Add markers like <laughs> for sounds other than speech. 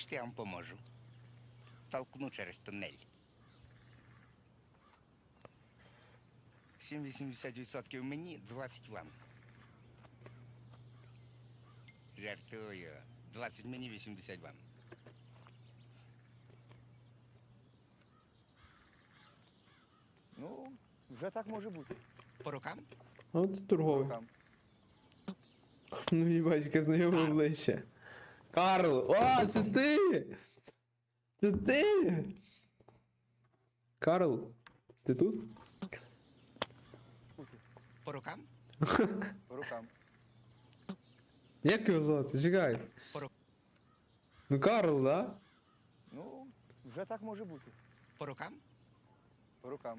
Хочете, я вам поможу. Толкну через тунель. 7-80% мені, 20 вам. Жартую. 20 мені, 80 вам. Ну, вже так може бути. По рукам? От торговий. Там. Ну, мені батька знайомий Карл. Карл! О, це ти! Це ти! Карл, ти тут? По рукам? <laughs> По рукам. Як його звати? Чекай. По ру- Ну Карл, да? Ну, вже так може бути. По рукам? По рукам.